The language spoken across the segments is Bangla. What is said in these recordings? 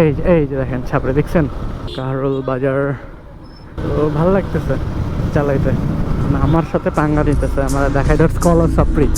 এই যে এই যে দেখেন ছাপড়ে, দেখছেন? কারল বাজার। তো ভালো লাগতেছে চালাইতে। আমার সাথে পাঙ্গা নিতেছে আমার দেখাই দ্যাটস কল সাপড়ি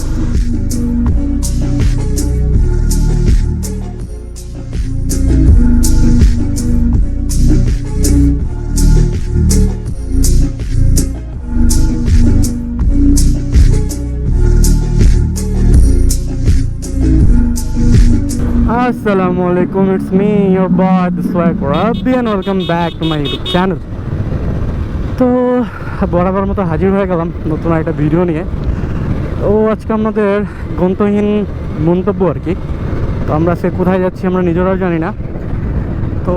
alaikum, it's me, your boy, the swag Rabbi and welcome back to my YouTube channel. তো বরাবর মতো হাজির হয়ে গেলাম নতুন একটা ভিডিও নিয়ে। তো আজকে আমাদের গন্তহীন মন্তব্য আর কি। তো আমরা আজকে কোথায় যাচ্ছি আমরা নিজেরাও জানি না। তো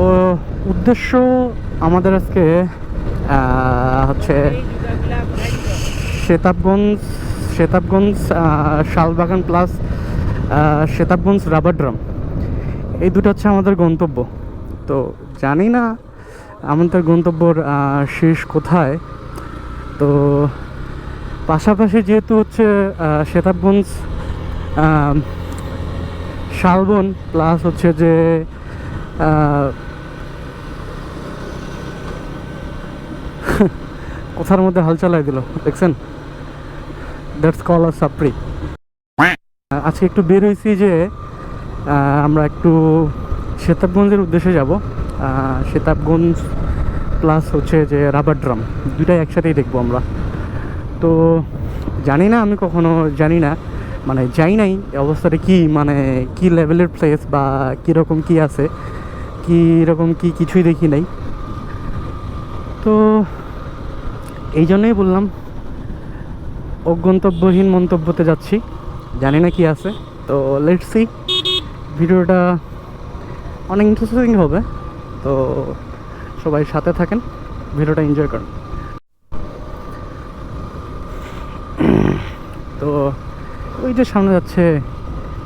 উদ্দেশ্য আমাদের আজকে হচ্ছে Setabganj Setabganj Salbagan plus Setabganj rubber drum. এই দুটো হচ্ছে আমাদের গন্তব্য। তো জানি না আমাদের গন্তব্যর শেষ কোথায়। তো পাশাপাশি যেহেতু হচ্ছে আহ, শেতাবগঞ্জ শালবন প্লাস হচ্ছে যে কথার মধ্যে হাল চালাই দিল দেখছেন? দ্যাটস কল আর সাপ্রি আজকে একটু বের হয়েছি যে আমরা একটু সেতাবগঞ্জের উদ্দেশ্যে যাব। সেতাবগঞ্জ প্লাস হচ্ছে যে রাবার ড্রাম দুটাই একসাথেই দেখব আমরা। তো জানি না আমি কখনো, জানি না মানে যাই নাই অবস্থাটা কি মানে কি লেভেলের প্লেস বা কীরকম কি আছে কী রকম কি কিছুই দেখি নাই। তো এই জন্যই বললাম, অগন্তব্যহীন মন্তব্যতে যাচ্ছি, জানি না কি আছে। তো লেটস ভিডিওটা অনেক ইন্টারেস্টিং হবে, তো সবাই সাথে থাকেন, ভিডিওটা এনজয় করেন। তো ওই যে সামনে যাচ্ছে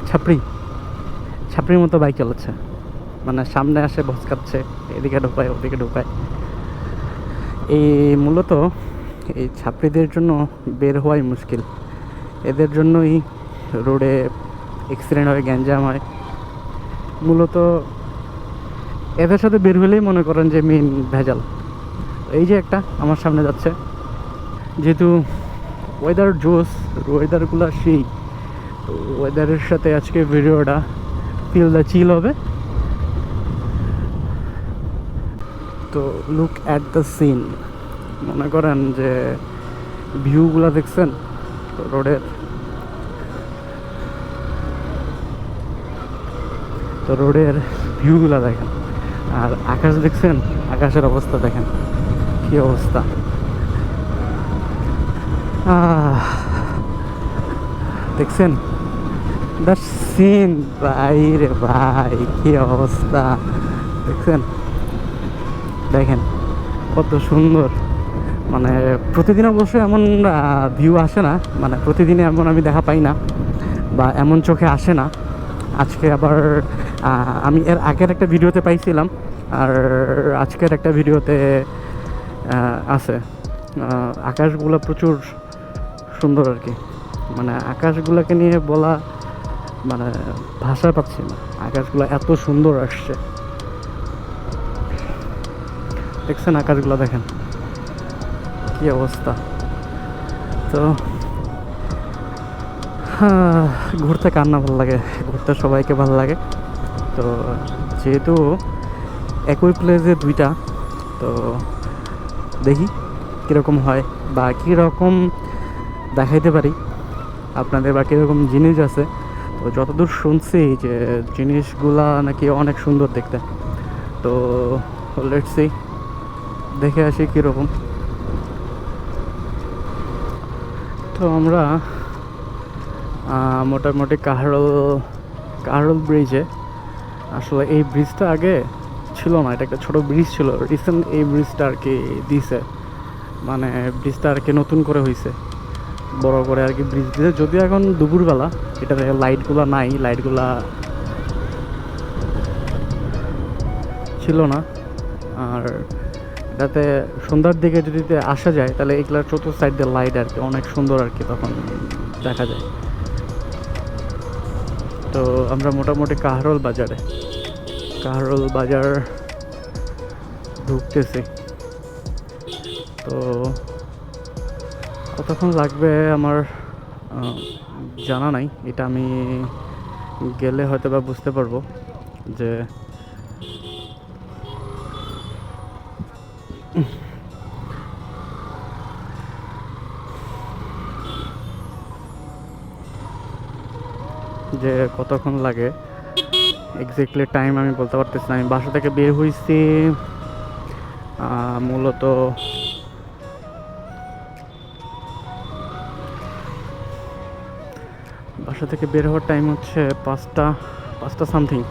ছাপড়ি, ছাপড়ির মতো বাইক চালাচ্ছে। মানে সামনে আসে ভসকাচ্ছে এদিকে ঢোকায়, ওদিকে ঢোকায়। এই মূলত এই ছাত্রীদের জন্য বের হওয়াই মুশকিল। এদের জন্যই রোডে অ্যাক্সিডেন্ট হয়, গ্যাঞ্জাম হয়। মূলত এদের সাথে বের হলেই মনে করেন যে মেন ভেজাল। এই যে একটা আমার সামনে যাচ্ছে। যেহেতু ওয়েদার জোস ওয়েদারগুলো সেই। ওয়েদারের সাথে আজকে ভিডিওটা ফিল দ্য চিল হবে। তো লুক অ্যাট দ্য সিন মনে করেন যে ভিউগুলো দেখছেন? রোডের তো রোডের ভিউগুলো দেখেন। আর আকাশ দেখছেন? আকাশের অবস্থা দেখেন। কি অবস্থা? দেখছেন? দ্য সিন, ভাই রে ভাই, কি অবস্থা? দেখছেন? দেখেন, কত সুন্দর। মানে প্রতিদিন অবশ্য এমন ভিউ আসে না। মানে প্রতিদিনে এমন আমি দেখা পাই না বা এমন চোখে আসে না। আজকে আবার আমি এর আগের একটা ভিডিওতে পাইছিলাম, আর আজকের একটা ভিডিওতে আছে। আকাশগুলো প্রচুর সুন্দর আর কি। মানে আকাশগুলোকে নিয়ে বলা মানে ভাষা পাচ্ছি না। আকাশগুলো এত সুন্দর আসছে। দেখছেন আকাশগুলো দেখেন। কি অবস্থা। তো ঘুরতে কার না ভালো লাগে? ঘুরতে সবাইকে ভালো লাগে। তো যেহেতু একই প্লেসে দুইটা, তো দেখি কীরকম হয় বা কীরকম দেখাইতে পারি। আপনাদের বা কীরকম জিনিস আছে। তো যতদূর শুনছি যে জিনিসগুলা নাকি অনেক সুন্দর দেখতে। তো লেটস দেখে আসি কীরকম। তো আমরা মোটামুটি কাহারল কাহারল ব্রিজে আসলে এই ব্রিজটা আগে ছিল না, এটা একটা ছোটো ব্রিজ ছিল। রিসেন্ট এই ব্রিজটা আর কি দিছে। মানে ব্রিজটা আর কি নতুন করে হয়েছে বড় করে আর কি ব্রিজ দিয়েছে যদিও এখন দুপুরবেলা এটাতে লাইটগুলো নাই লাইটগুলা ছিল না। আর এটাতে সন্ধ্যার দিকে যদি আসা যায়, তাহলে এগুলার চতুর্থ সাইড দিয়ে লাইট আর কি অনেক সুন্দর আর কি তখন দেখা যায়। তো আমরা মোটামুটি কাহারোল বাজারে। কাহারোল বাজার ঢুকতেছি। তো কতক্ষণ লাগবে আমার জানা নাই। এটা আমি গেলে হয়তো বা বুঝতে পারব যে যে কতক্ষণ লাগে। এক্স্যাক্টলি টাইম আমি বলতে পারতেছি না। আমি বাসা থেকে বের হয়েছি মূলত বাসা থেকে বের হওয়ার টাইম হচ্ছে পাঁচটা পাঁচটা সামথিং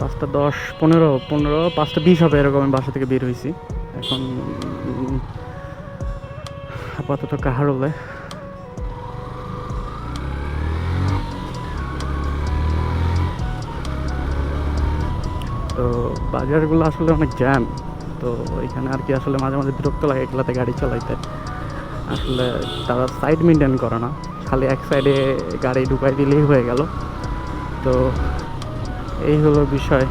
পাঁচটা দশ, পনেরো পনেরো, পাঁচটা বিশ হবে এরকম আমি বাসা থেকে বের হয়েছি এখন আপাতত কাহারোলে বাজারগুলো আসলে অনেক জ্যাম, তো এখানে আর কি আসলে মাঝে মাঝে বিরক্ত লাগে এগুলাতে গাড়ি চালাইতে। আসলে তারা সাইড মেনটেন করে না, খালি এক সাইডে গাড়ি ঢুকাই দিলেই হয়ে গেল। তো এই হলো বিষয়।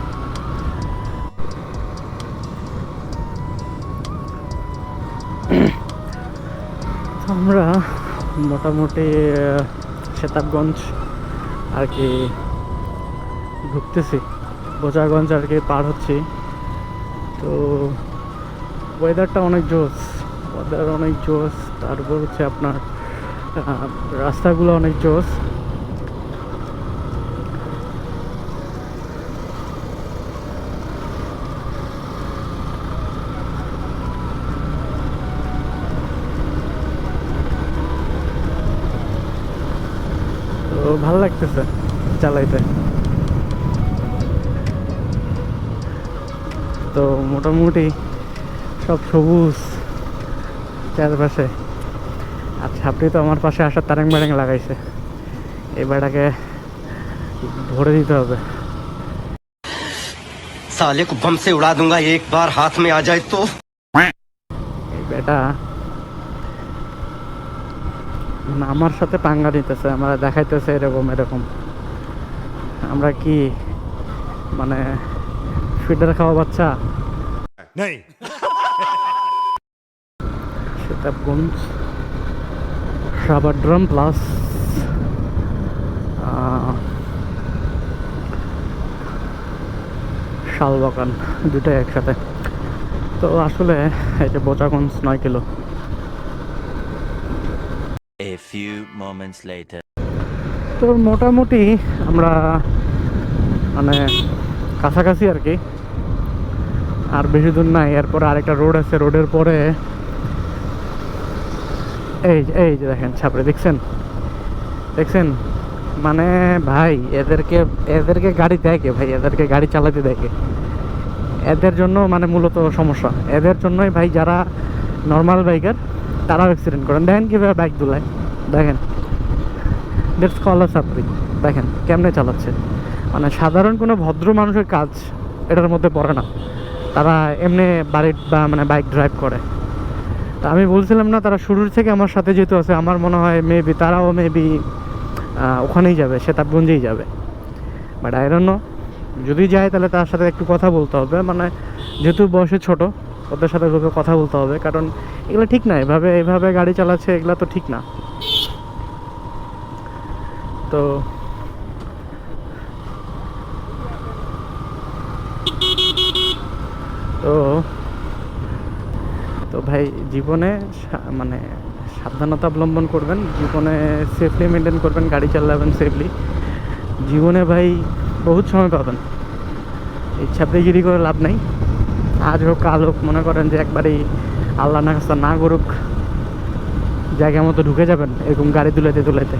আমরা মোটামুটি সেতাবগঞ্জ আর কি ঢুকতেছি। বোচাগঞ্জ আর কি পার হচ্ছি। তো ওয়েদারটা অনেক জোস ওয়েদার অনেক জোস, তারপর হচ্ছে আপনার রাস্তাগুলো অনেক জোস। ভালো লাগতেছে চালাইতে। তো মোটামুটি সব সবুজ চারপাশে আচ্ছা আপনি তো আমার পাশে আসার তারেং বারেং লাগাইছে এই বেড়াকে ধরে দিতে হবে साले को बम से उड़ा दूंगा एक बार हाथ में आ जाए तो এই বেটা মানে আমার সাথে পাঙ্গা নিতেছে আমরা দেখাইতেছে এরকম এরকম আমরা কি মানে ফিডার খাওয়া বাচ্চা। नहीं সীতাবগঞ্জ সাবার ড্রাম প্লাস শালবাগান দুটাই একসাথে। তো আসলে এই যে বোচাগঞ্জ নয় kilo. A few moments later. তো মোটামুটি আমরা মানে কাছাকাছি আর কি। আর বেশি দূর নাই, এরপরে আরেকটা রোড আছে রোডের পরে এই এই যে দেখেন ছাপড়ে, দেখছেন? দেখছেন? মানে ভাই, এদেরকে এদেরকে গাড়ি দেখে ভাই? এদেরকে গাড়ি চালাতে দেখে এদের জন্য মানে মূলত সমস্যা। এদের জন্যই ভাই যারা নর্মাল বাইকার তারাও অ্যাক্সিডেন্ট করেন। দেখেন কীভাবে বাইক দুলায়। দেখেন। কল দেখেন, কেমনে চালাচ্ছে? মানে সাধারণ কোনো ভদ্র মানুষের কাজ এটার মধ্যে পড়ে না। তারা এমনি বাড়ির বা মানে বাইক ড্রাইভ করে। তা আমি বলছিলাম, না, তারা শুরুর থেকে আমার সাথে যেহেতু আছে, আমার মনে হয় মেবি তারাও মেবি ওখানেই যাবে, সেতাবগঞ্জেই যাবে। বাট আই ডোন্ট যদি যায়, তাহলে তার সাথে একটু কথা বলতে হবে। মানে যেহেতু বয়সে ছোট, ওদের সাথে ওকে কথা বলতে হবে। কারণ এগুলো ঠিক না, এভাবে এভাবে গাড়ি চালাচ্ছে, এগুলো তো ঠিক না। তো তো তো ভাই জীবনে মানে সাবধানতা অবলম্বন করবেন, জীবনে সেফলি মেনটেন করবেন, গাড়ি চালাবেন সেফলি জীবনে ভাই বহুত সময় পাবেন। এই ছাপড়িগিরি করে লাভ নাই। আজ হোক, কাল হোক, মনে করেন যে একবারেই আল্লাহ না খাস্তা না করুক, জায়গা মতো ঢুকে যাবেন এরকম গাড়ি তুলাইতে তুলাইতে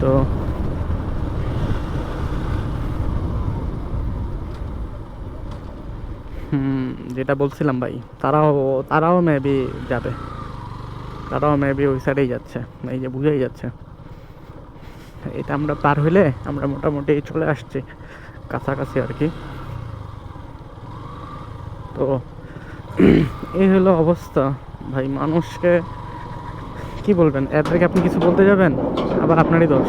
তো যেটা বলছিলাম ভাই, তারাও তারাও মেবি যাবে। তারাও মেবি ওই সাইডেই যাচ্ছে, এই যে বুঝেই যাচ্ছে। এটা আমরা পার হইলে আমরা মোটামুটি চলে আসছি, কাছাকাছি আর কি। তো, এই হলো অবস্থা। ভাই, মানুষকে, কি বলবেন? এর থেকে আপনি কিছু বলতে যাবেন? আবার আপনারই দোষ।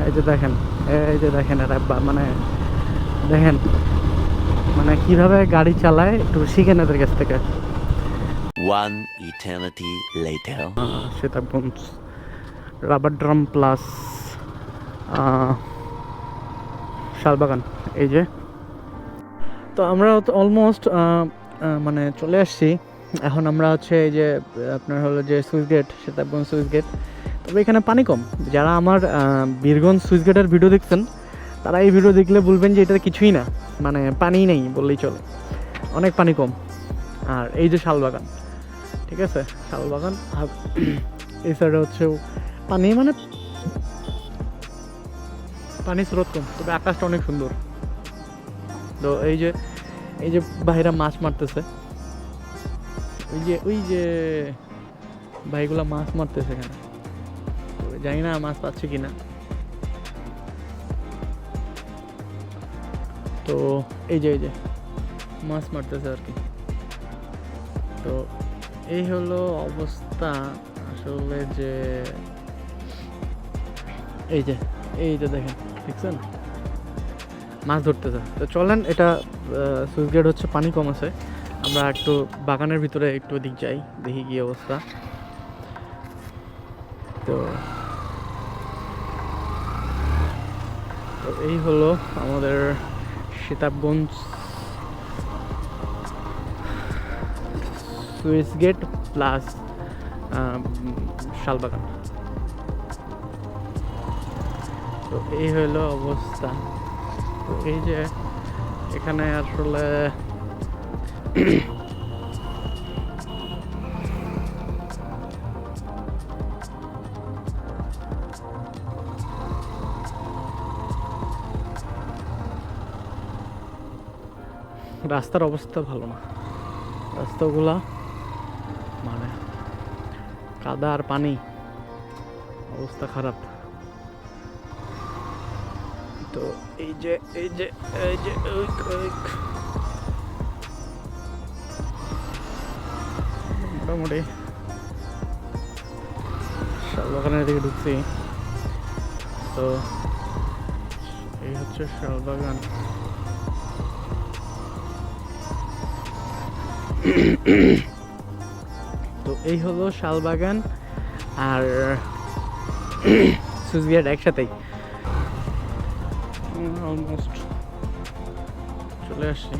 এই যে দেখেন, এই যে দেখেন বা- মানে দেখেন মানে কীভাবে গাড়ি চালায় একটু শিখেন এদের কাছ থেকে। One eternity later. Sitakunda rubber drum plus Salbagan এই যে। তো আমরা অলমোস্ট মানে চলে আসছি। এখন আমরা হচ্ছে এই যে আপনার হলো যে switch gate Sitakunda switch gate তবে এখানে পানি কম। যারা আমার বীরগঞ্জ সুইচ গেটের ভিডিও দেখছেন তারা এই ভিডিও দেখলে বলবেন যে এটা কিছুই না মানে পানি নেই বললেই চলে। অনেক পানি কম। আর এই যে শালবাগান ঠিক আছে? শালবাগান আর এই সাইডে হচ্ছে পানি মানে পানি স্রোত কম, তবে আকাশটা অনেক সুন্দর। তো এই যে এই যে ভাইরা মাছ মারতেছে, ওই যে ওই যে ভাইগুলা মাছ মারতেছে এখানে। জানি না মাছ পাচ্ছে কিনা। তো এই যে এই যে, মাছ মারতেছে আর কি। তো এই হলো অবস্থা আসলে যে, এই যে এই যে দেখেন, দেখছেন? মাছ ধরতেছে। তো চলেন, এটা সুইচ গেট হচ্ছে পানি কম আছে। আমরা একটু বাগানের ভিতরে একটু দিক যাই, দেখি কি অবস্থা। তো তো এই হলো আমাদের সীতাবগঞ্জ সুইস গেট প্লাস শালবাগান। তো এই হলো অবস্থা। তো এই যে এখানে আসলে রাস্তার অবস্থা ভালো না। রাস্তাগুলা মানে কাদা আর পানি, অবস্থা খারাপ। তো এই যে এই যে এই যে। মোটামুটি শালবাগানের দিকে ঢুকছি। তো এই হচ্ছে শালবাগান। তো এই হলো শালবাগান আর সুইচগেট একসাথেই। অলমোস্ট চলে আসছি।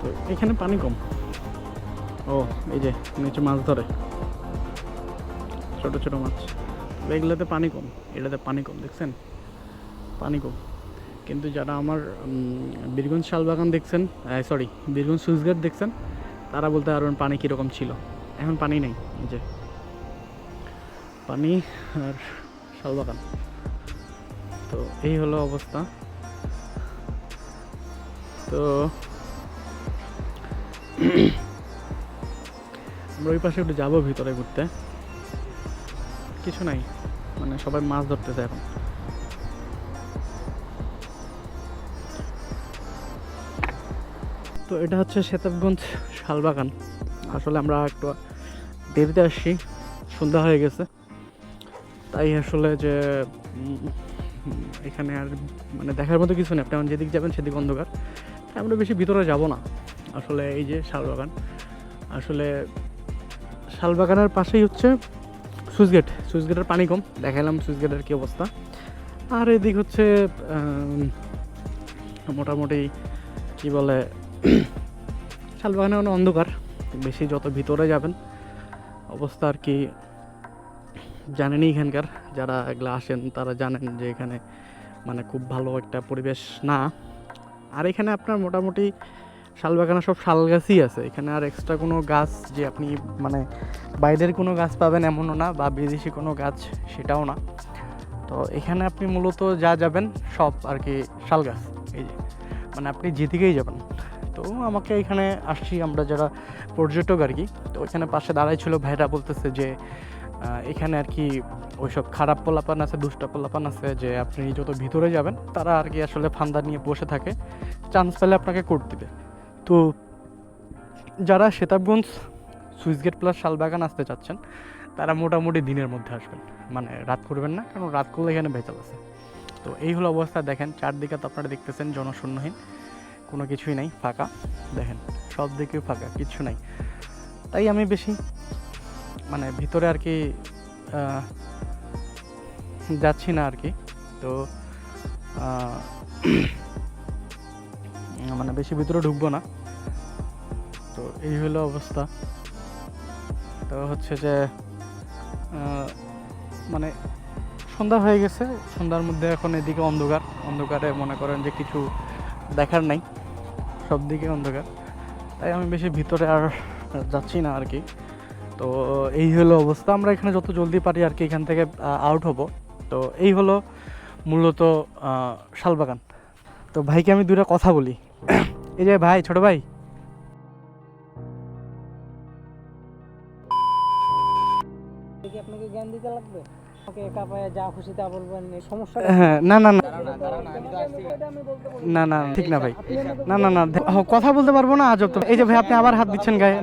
তো এখানে পানি কম। ও, এই যে নিচে মাছ ধরে। ছোট ছোট মাছ। এগুলোতে পানি কম, এটাতে পানি কম, দেখছেন? পানি কম। কিন্তু যারা আমার বীরগঞ্জ শালবাগান দেখছেন সরি বীরগঞ্জ সুইচগেট দেখছেন, তারা বলতে পারবেন পানি কীরকম ছিল। এখন পানি নেই, এই যে। পানি আর শালবাগান। তো এই হলো অবস্থা। তো আমরা ওই পাশে একটু যাব ভিতরে ঘুরতে। কিছু নাই মানে সবাই মাছ ধরতেছে এখন। তো এটা হচ্ছে সেতাবগঞ্জ শালবাগান। আসলে আমরা একটু দেরিতে আসছি, সন্ধ্যা হয়ে গেছে। তাই আসলে যে এখানে আর মানে দেখার মতো কিছু নেই। আপনি যেদিক যাবেন সেদিক অন্ধকার। আমরা বেশি ভিতরে যাব না। আসলে এই যে শালবাগান, আসলে শালবাগানের পাশেই হচ্ছে সুইচগেট সুইচগেটের পানি কম। দেখালাম সুইচগেটের কী অবস্থা। আর এদিক হচ্ছে মোটামুটি কি বলে শালবাগানে কোনো অন্ধকার। বেশি যত ভিতরে যাবেন, অবস্থা আর কি জানেনই এখানকার। যারা এগুলো আসেন, তারা জানেন যে এখানে মানে খুব ভালো একটা পরিবেশ না। আর এখানে আপনার মোটামুটি শালবাগানে সব শাল গাছই আছে। এখানে আর এক্সট্রা কোনো গাছ যে আপনি মানে বাইরের কোনো গাছ পাবেন এমনও না বা বিদেশি কোনো গাছ সেটাও না। তো এখানে আপনি মূলত যা যাবেন সব আর কি শাল গাছ, এই যে। মানে আপনি যেদিকেই যাবেন। তো আমাকে এখানে আসছি আমরা যারা পর্যটক আর কি। তো ওইখানে পাশে দাঁড়াই ছিল ভাইরা বলতেছে যে এখানে আর কি ওইসব খারাপ পোলাপান আছে, দুষ্ট পোলাপান আছে যে আপনি যত ভিতরে যাবেন তারা আর কি আসলে ফান্দা নিয়ে বসে থাকে। চান্স পেলে আপনাকে কোর্ট দিবে। তো যারা সেতাবগঞ্জ সুইচ গেট প্লাস শালবাগান আসতে চাচ্ছেন, তারা মোটামুটি দিনের মধ্যে আসবেন। মানে রাত করবেন না, কারণ রাত করলে এখানে ভেজাল আছে। তো এই হলো অবস্থা, দেখেন চারদিকে তো আপনারা দেখতেছেন জনশূন্যহীন, কোনো কিছুই নাই, ফাঁকা, দেখেন সব দিকেও ফাঁকা, কিচ্ছু নাই। তাই আমি বেশি মানে ভিতরে আর কি যাচ্ছি না আর কি। তো মানে বেশি ভিতরে ঢুকবো না। তো এই হলো অবস্থা। তো হচ্ছে যে মানে সন্ধ্যা হয়ে গেছে, সন্ধ্যার মধ্যে এখন এদিকে অন্ধকার। অন্ধকারে মনে করেন যে কিছু দেখার নাই, সব দিকে অন্ধকার। তাই আমি বেশি ভিতরে আর যাচ্ছি না আর কি। তো এই হলো অবস্থা, আমরা এখানে যত জলদি পারি আর কি এখান থেকে আউট হব। তো এই হলো মূলত শালবাগান। তো ভাইকে আমি দুটা কথা বলি। এই যে ভাই, ছোট ভাই দিতে লাগবে? ওকে একা পায়ে যা খুশি তা বলবেন সমস্যা হ্যাঁ না না না। না না ঠিক না ভাই। না না না কথা বলতে পারব না আজব তো। এই যে ভাই আপনি আবার হাত দিচ্ছেন গায়ে।